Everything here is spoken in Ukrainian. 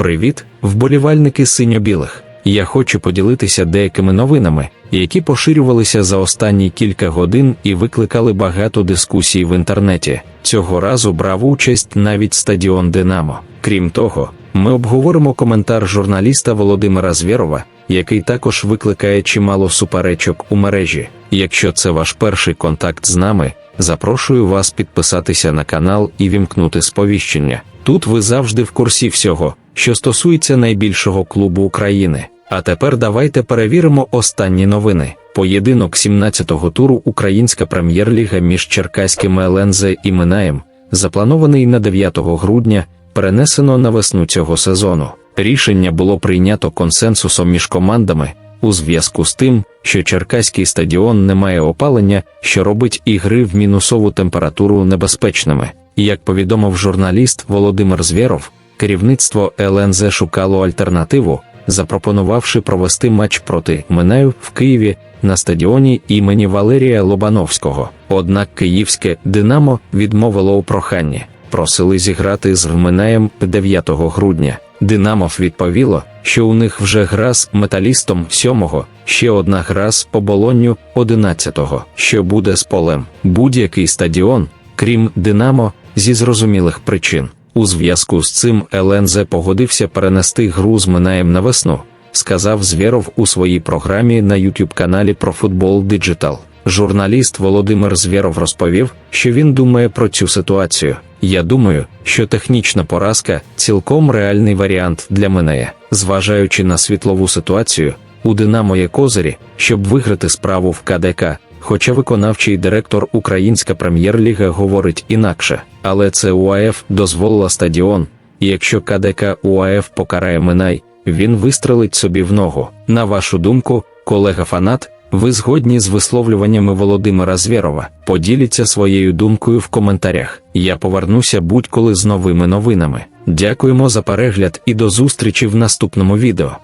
Привіт, вболівальники синьо-білих. Я хочу поділитися деякими новинами, які поширювалися за останні кілька годин і викликали багато дискусій в інтернеті. Цього разу брав участь навіть стадіон Динамо. Крім того, ми обговоримо коментар журналіста Володимира Звєрова, який також викликає чимало суперечок у мережі. Якщо це ваш перший контакт з нами, запрошую вас підписатися на канал і вімкнути сповіщення. Тут ви завжди в курсі всього, що стосується найбільшого клубу України. А тепер давайте перевіримо останні новини. Поєдинок 17-го туру Українська прем'єр-ліга між Черкаським ЛНЗ і Минаєм, запланований на 9 грудня, перенесено на весну цього сезону. Рішення було прийнято консенсусом між командами у зв'язку з тим, що Черкаський стадіон не має опалення, що робить ігри в мінусову температуру небезпечними. Як повідомив журналіст Володимир Звєров, керівництво ЛНЗ шукало альтернативу, запропонувавши провести матч проти Минаю в Києві на стадіоні імені Валерія Лобановського. Однак київське Динамо відмовило у проханні, просили зіграти з Минаєм 9 грудня. Динамов відповіло, що у них вже гра з металістом 7-го, ще одна гра з поболонню 11-го, що буде з полем. Будь-який стадіон, крім Динамо, зі зрозумілих причин. У зв'язку з цим ЛНЗ погодився перенести гру з Минаєм на весну, сказав Звєров у своїй програмі на youtube каналі про футбол Digital. Журналіст Володимир Звєров розповів, що він думає про цю ситуацію. Я думаю, що технічна поразка цілком реальний варіант для мене, зважаючи на світлову ситуацію, у Динамо є козирі, щоб виграти справу в КДК. Хоча виконавчий директор Українська прем'єр-ліга говорить інакше, але це УАФ дозволила стадіон, і якщо КДК УАФ покарає Минай, він вистрелить собі в ногу. На вашу думку, колега фанат, ви згодні з висловлюваннями Володимира Звєрова? Поділіться своєю думкою в коментарях. Я повернуся будь-коли з новими новинами. Дякуємо за перегляд і до зустрічі в наступному відео.